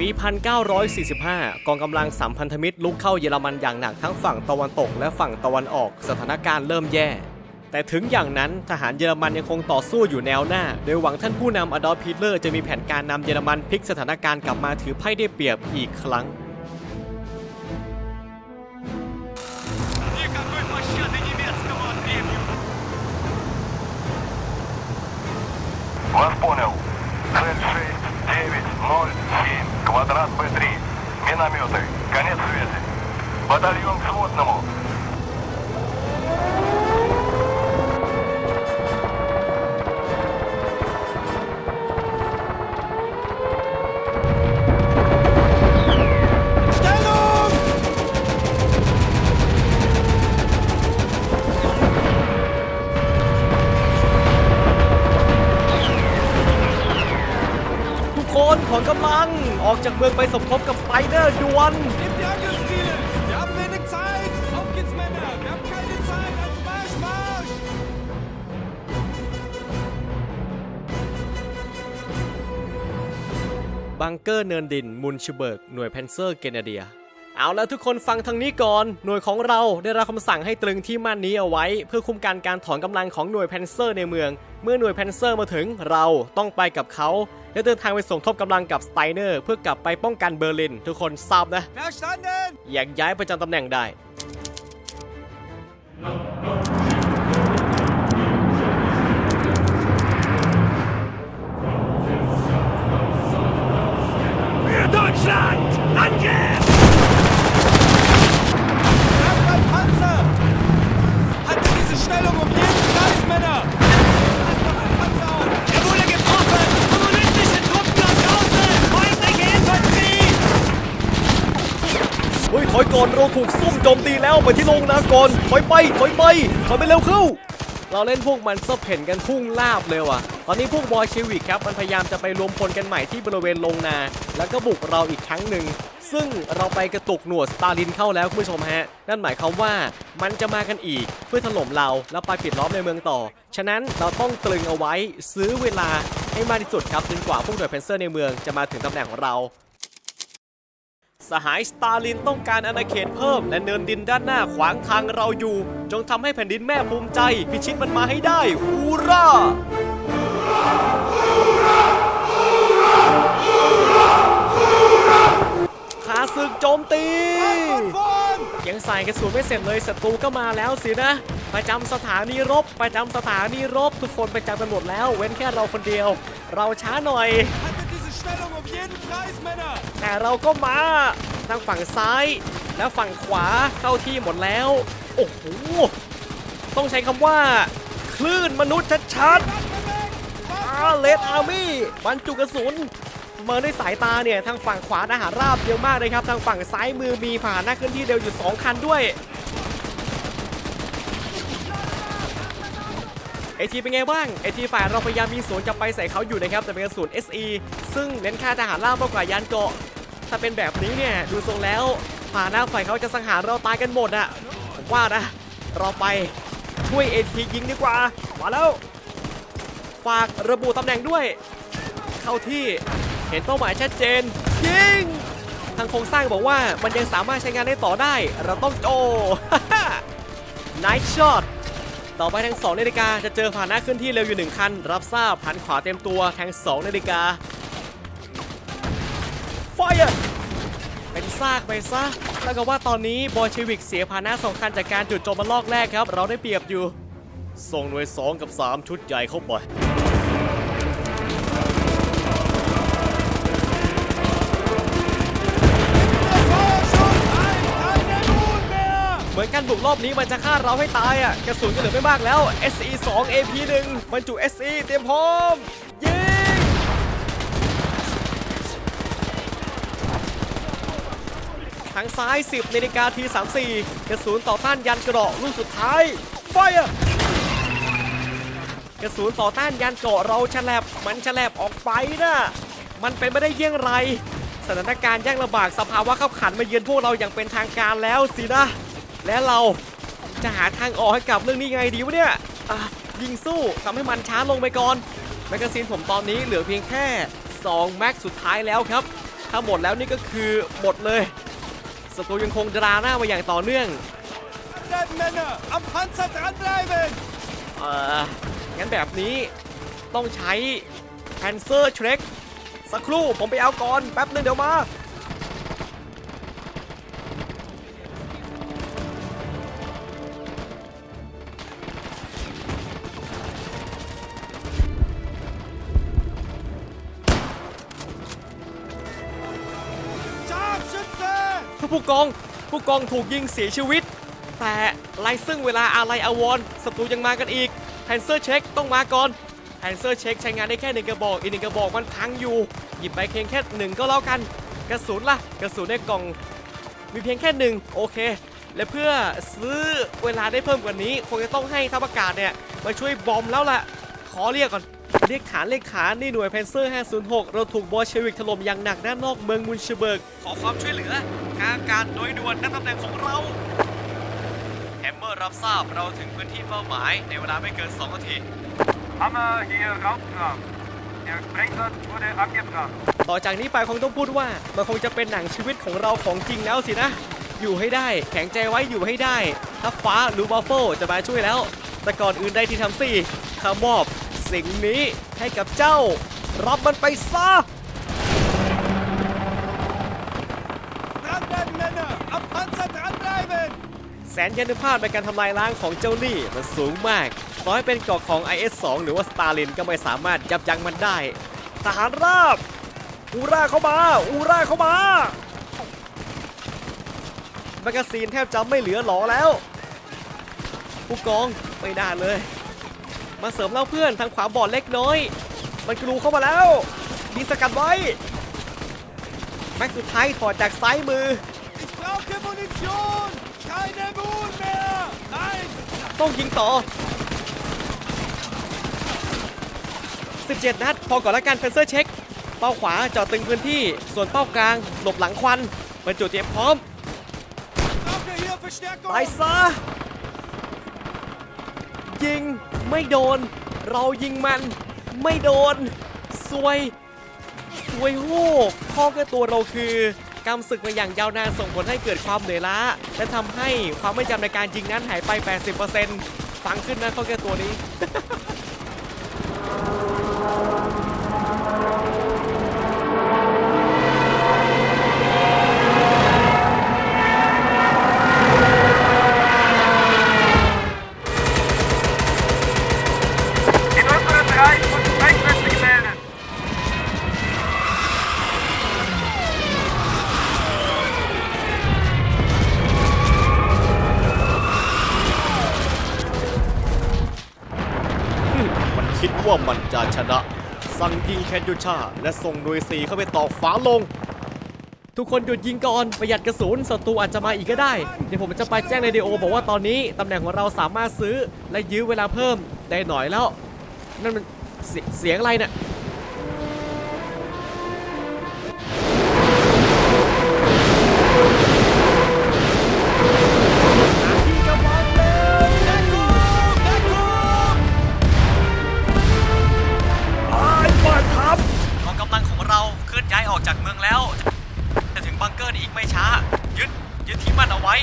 ปี 1945 กองกำลังสัมพันธมิตรลุกเข้าเยอรมันอย่างหนักทั้งฝั่งตะวันตกและฝั่งตะวันออก สถานการณ์เริ่มแย่ แต่ถึงอย่างนั้นทหารเยอรมันยังคงต่อสู้อยู่แนวหน้า โดยหวังท่านผู้นำอดอล์ฟฮิตเลอร์จะมีแผนการนำเยอรมันพลิกสถานการณ์กลับมาถือไพ่ได้เปรียบอีกครั้งวันปอนเอล квадрат Б3. Минометы. Конец связи. Батальон к сводному. ออกจากเมืองไปสมทบกับสไปเดอร์ดวนบังเกอร์เนินดินมุนชเบิร์กหน่วยแพนเซอร์เกเนเดีย เอาแล้วทุกคนฟังทางนี้ก่อน หน่วยของเราได้รับคำสั่งให้ตรึงที่มั่นนี้เอาไว้ เพื่อคุ้มกันการถอนกำลังของหน่วยแพนเซอร์ในเมือง เมื่อหน่วยแพนเซอร์มาถึงเราต้องไปกับเขา และเดินทางไปสมทบกำลังกับสไตเนอร์ เพื่อกลับไปป้องกันเบอร์ลิน ทุกคนทราบนะ Verstanden! แยกย้ายประจำตำแหน่งได้ ถอยก่อนเราถูกซุ่มโจมตีแล้วไปที่โรงนาก่อนถอยไปถอยไปถอยไปเร็วเข้าเราเล่นพวกมันก็เพ่นกันพุ่งลาบเลยว่ะ ตอนนี้พวกบอยเชวิกครับมันพยายามจะไปรวมพลกันใหม่ที่บริเวณโรงนา แล้วก็บุกเราอีกครั้งหนึ่ง ซึ่งเราไปกระตุกหนวดสตาลินเข้าแล้วคุณผู้ชมฮะ นั่นหมายความว่ามันจะมากันอีกเพื่อถล่มเราแล้วไปปิดล้อมในเมืองต่อ ฉะนั้นเราต้องตรึงเอาไว้ซื้อเวลาให้มากที่สุดครับจนกว่าพวกหน่วยเพนเซอร์ในเมืองจะมาถึงตำแหน่งของเรา สหายสตาลินต้องการอาณาเขตเพิ่ม และเนินดินด้านหน้าขวางทางเราอยู่ จงทำให้แผ่นดินแม่ภูมิใจ พิชิตมันมาให้ได้ฮูราขาศึกโจมตี ยังใส่กระสุนไม่เสร็จเลยศัตรูก็มาแล้วสินะ ประจำสถานีรบ ประจำสถานีรบ ทุกคนประจำกันหมดแล้ว เว้นแค่เราคนเดียว เราช้าหน่อย แต่เราก็มาทางฝั่งซ้าย และฝั่งขวาเข้าที่หมดแล้ว โอ้โห ต้องใช้คำว่า คลื่นมนุษย์ชัดๆอาเลดอาร์มี่บรรจุกระสุนเมื่อด้วยสายตาเนี่ย ทางฝั่งขวาทหารราบเยอะมากเลยครับ ทางฝั่งซ้ายมือมีผ่านหน้าเคลื่อนที่เร็วอยู่ 2 คันด้วย อทีเป็นไงบ้างไอทีฝ่ายเราพยายามมีสวนกลับไปใส่เขาอยู่นะครับแต่เป็นกระสุน SE ซึ่งเน้นค่าทหารราบมากกว่ายานเกาะ ถ้าเป็นแบบนี้เนี่ยดูทรงแล้วผ่าหน้าฝ่ายเขาจะสังหารเราตายกันหมดอะผมว่านะเราไปช่วยเอทียิงดีกว่ามาแล้วฝากระบุตำแหน่งด้วย เข้าที่เห็นเป้าหมายชัดเจน ยิง ทางโครงสร้างบอกว่ามันยังสามารถใช้งานได้ต่อได้ เราต้องโจ ไนท์ช็อต ต่อไปทาง2นาฬิกาจะเจอผ่านหน้าขึ้นที่เร็วอยู่ 1 คัน รับทราบหันขวาเต็มตัวทาง2นาฬิกาไฟเป็นซากไปซะแล้วก็ว่าตอนนี้บอยเชวิกเสียผ่านหน้าสองคัญจากการจุดโจมมันลอกแรกครับ เราได้เปรียบอยู่ ส่งหน่วย 2 กับ 3 ชุดใหญ่เข้าไป เหมือนกันบุกรอบนี้มันจะฆ่าเราให้ตายอะกระสุนก็เหลือไม่มากแล้ว SE 2 AP 1บรรจุ SE เตรียมพร้อมยิงทางซ้าย 10นาฬิกาที34กระสุนต่อต้านยันกราะลูกสุดท้ายไฟอะกระสุนต่อต้านยันเกาะเราฉลบมันฉลบออกไปนะมันเป็นไม่ได้เยี่ยงไรสถานการณ์ยากลำบากสภาวะขับขันมาเยือนพวกเราอย่างเป็นทางการแล้วสินะ และเราจะหาทางออกให้กับเรื่องนี้ไงดีวะเนี่ยอะยิงสู้ทำให้มันช้าลงไปก่อนแมกกาซีนผมตอนนี้เหลือเพียงแค่ 2 แม็กสุดท้ายแล้วครับ ถ้าหมดแล้วนี่ก็คือหมดเลยศัตรูยังคงดราหน้ามาอย่างต่อเนื่อง Bleiben Männer! Am Panzer dranbleiben! เอ่องั้นแบบนี้ต้องใช้ Panzer t r e k สักครู่ผมไปเอาก่อนแป๊บนึงเดี๋ยวมา ผู้กอง ผู้กองถูกยิงเสียชีวิต แต่ไล่ซึ่งเวลาอะไรอวรณ์ศัตรูยังมากันอีกแพนเซอร์เช็คต้องมาก่อนแพนเซอร์เช็คใช้งานได้แค่หนึ่งกระบอกอีกหนึ่งกระบอกมันพังอยู่ หยิบไปเพียงแค่หนึ่งก็แล้วกัน กระสุนล่ะ กระสุนในกล่อง มีเพียงแค่หนึ่งโอเค และเพื่อซื้อเวลาได้เพิ่มกว่านี้ คงจะต้องให้ทัพอากาศเนี่ยมาช่วยบอมแล้วล่ะ ขอเรียกก่อน เรียกฐานเรียกฐานนี่หน่วยแพนเซอร์ 506 เราถูกบอลเชวิกถล่มอย่างหนักด้านนอกเมืองมุนชเบิร์ก ขอความช่วยเหลือทางอากาศโดยด่วนณตำแหน่งของเราแฮมเมอร์รับทราบเราถึงพื้นที่เป้าหมายในเวลาไม่เกิน 2 นาที Hammer hier Raumkraft. Der Sprengplatz wurde abgebracht. ต่อจากนี้ไปคงต้องพูดว่า มันคงจะเป็นหนังชีวิตของเราของจริงแล้วสินะ อยู่ให้ได้ แข็งใจไว้อยู่ให้ได้ ถ้าฟ้าหรือวาฟเฟิลจะมาช่วยแล้ว แต่ก่อนอื่นใดที่ทำสี่ข้ามอบ สิ่งนี้ให้กับเจ้า รับมันไปซะแสนยานุภาพในการทำลายล้างของเจ้าลี่มันสูงมากต่อให้เป็นเกาะของ IS-2 หรือว่าสตาลินก็ไม่สามารถยับยั้งมันได้ ทหารราบ อูราเข้ามา อูราเข้ามาแมกกาซีนแทบจะไม่เหลือหลอแล้ว ผู้กองไม่ได้เลย มาเสริมเล่าเพื่อนทางขวาบอดเล็กน้อย มันกรูเข้ามาแล้วยิงสกัดไว้ แม็กสุดท้ายถอดจากซ้ายมือ Ich brauche Munition! Keine Moon mehr! Nein! ต้องยิงต่อ 17 นัด พอก่อนละกันเฟนเซอร์เช็ค เป้าขวาจอดตึงพื้นที่ ส่วนเป้ากลาง หลบหลังควันบรรจุเตรียมพร้อม Ich brauche hier Verstärkung! ตายซะยิง ไม่โดน เรายิงมัน ไม่โดนสวยสวยโหกข้อแก้ตัวเราคือกำศึกมาอย่างยาวนานส่งผลให้เกิดความเหนื่อยล้า และทำให้ความไม่จำในการยิงนั้นหายไป 80%ฟังขึ้นนะข้อแก้ตัวนี้ ว่ามันจะชนะ สั่งยิงแคนยูชา และส่งหน่วยสีเข้าไปตอกฝาลง ทุกคนหยุดยิงก่อน ประหยัดกระสุนศัตรูอาจจะมาอีกก็ได้ เดี๋ยวผมจะไปแจ้งในเดโอ บอกว่าตอนนี้ตำแหน่งของเราสามารถซื้อและยื้อเวลาเพิ่มได้หน่อยแล้ว นั่นมันเสเสียงอะไรเนี่ย อนย้ายออกจากเมืองแล้ว จะถึงบังเกอร์อีกไม่ช้า ยึด ยึดที่มั่นเอาไว้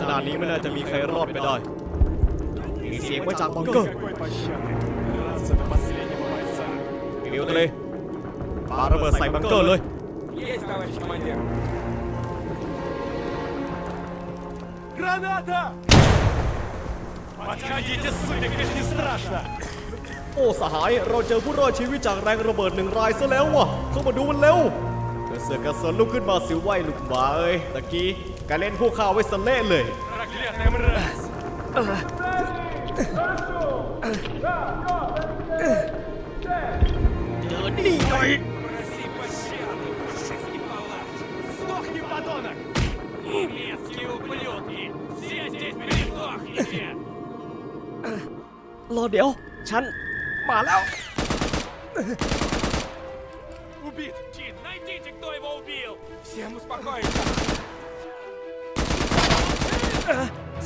ขนาดนี้ไม่น่าจะมีใครรอดไปได้ มีเสียงมาจากบังเกอร์เร็วเลยปาระเบิดใส่บังเกอร์เลย Граната! Подходите, сударь, это не страшно! โอ้สหายเราเจอผู้รอดชีวิตจากแรงระเบิดหนึ่งรายซะแล้ววะเข้ามาดูมันเร็วกระเสือกกระสนลุกขึ้นมาสิวไหวลูกหมาเอ้ยตะกี้การเล่นพวกข้าไว้สะเละเลย Проклятая мразь! เจอนี่หน่อย Проси пощады, фашистский палач! Сдохни, подонок! Немецкие ублюдки! Все здесь передохните! รอเดี๋ยว ฉัน มาแล้ว Убит! Кит, найдите, кто его убил! Всем успокоиться!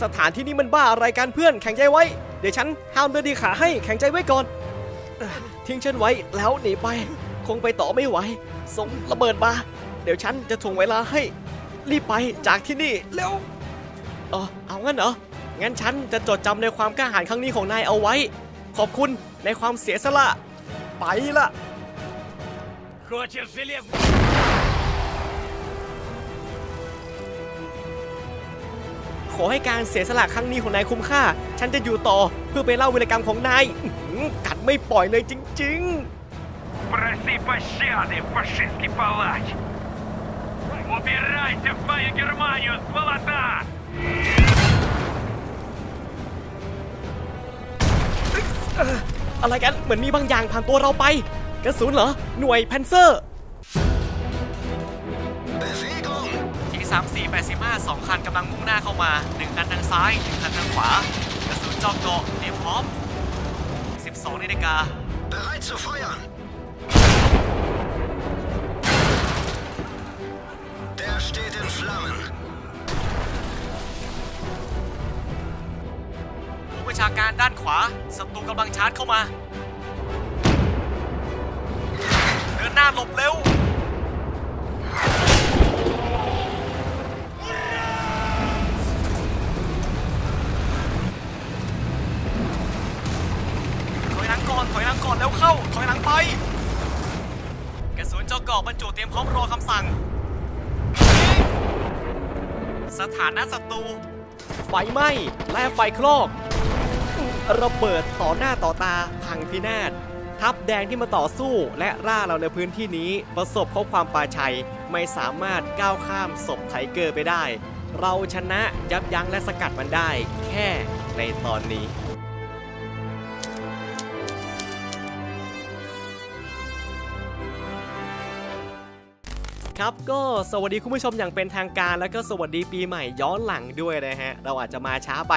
สถานที่นี้มันบ้าอะไรกันเพื่อน แข็งใจไว้ เดี๋ยวฉันห้ามเดินดีขาให้ แข็งใจไว้ก่อน ทิ้งฉันไว้แล้วหนีไป คงไปต่อไม่ไหวส่งระเบิดมา เดี๋ยวฉันจะถ่วงเวลาให้ รีบไปจากที่นี่เร็วเออเอางั้นเหรอ งั้นฉันจะจดจำในความกล้าหาญครั้งนี้ของนายเอาไว้ ขอบคุณ ในความเสียสละ ไปละ Хочешь железный? ขอให้การเสียสละครั้งนี้ของนายคุ้มค่า ฉันจะอยู่ต่อเพื่อไปเล่าวีรกรรมของนายอื้อหือกัดไม่ปล่อยเลยจริง Проси пощады, фашистский палач! Убирайся в мою Германию, сволота! ๆ อ ะไรกัน เหมือนมีบางอย่างผ่านตัวเราไป กระสุนเหรอ หน่วยแพนเซอร์ที่3 4 8 5สองคันกำลังมุ่งหน้าเข้ามา1คันทางซ้าย1คันทางขวา กระสุนจอกเกาะเตรียมพร้อม12นาฬิกา Bereit zu feuern! Der steht in Flammen. ทาการด้านขวาศัตรูกำลังชาร์จเข้ามา เดินหน้าหลบเร็ว ถอยหลังก่อน ถอยหลังก่อนแล้วเข้า ถอยหลังไป กระสุนเจาะเกาะบรรจุเตรียมพร้อมรอคำสั่ง สถานะศัตรูไฟไหม้และไฟคลอก ระเบิดต่อหน้าต่อตาพังพินาศทัพแดงที่มาต่อสู้และร่าเราในพื้นที่นี้ประสบพบความปาชัยไม่สามารถก้าวข้ามศพไทเกอร์ไปได้ เราชนะยับยั้งและสกัดมันได้ แค่ในตอนนี้ครับก็สวัสดีคุณผู้ชมอย่างเป็นทางการแล้วก็สวัสดีปีใหม่ย้อนหลังด้วยนะฮะ เราอาจจะมาช้าไป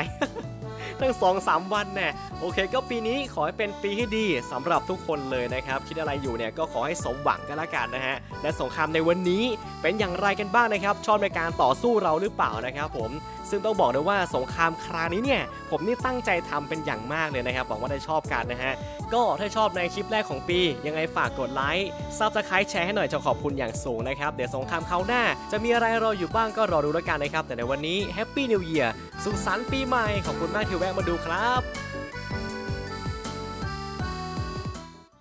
ตั้งสองสามวันแน่โอเค ก็ปีนี้ขอให้เป็นปีที่ดีสำหรับทุกคนเลยนะครับ คิดอะไรอยู่เนี่ยก็ขอให้สมหวังกันละกันนะฮะ และสงครามในวันนี้เป็นอย่างไรกันบ้างนะครับ ชอบในการต่อสู้เราหรือเปล่านะครับผมซึ่งต้องบอกเลยว่าสงครามคราวนี้เนี่ยผมนี่ตั้งใจทำเป็นอย่างมากเลยนะครับหวังว่าได้ชอบกันนะฮะ ก็ถ้าชอบในคลิปแรกของปี ยังไงฝากกดไลค์ซับสไครต์แชร์ให้หน่อยจะขอบคุณอย่างสูงนะครับ เดี๋ยวสงครามเขาหน้า จะมีอะไรรออยู่บ้างก็รอดูแล้วกันนะครับ แต่ในวันนี้แฮปปี้นิว e ย r สุขสันต์ปีใหม่ขอบคุณมากที่แวะมาดูครับ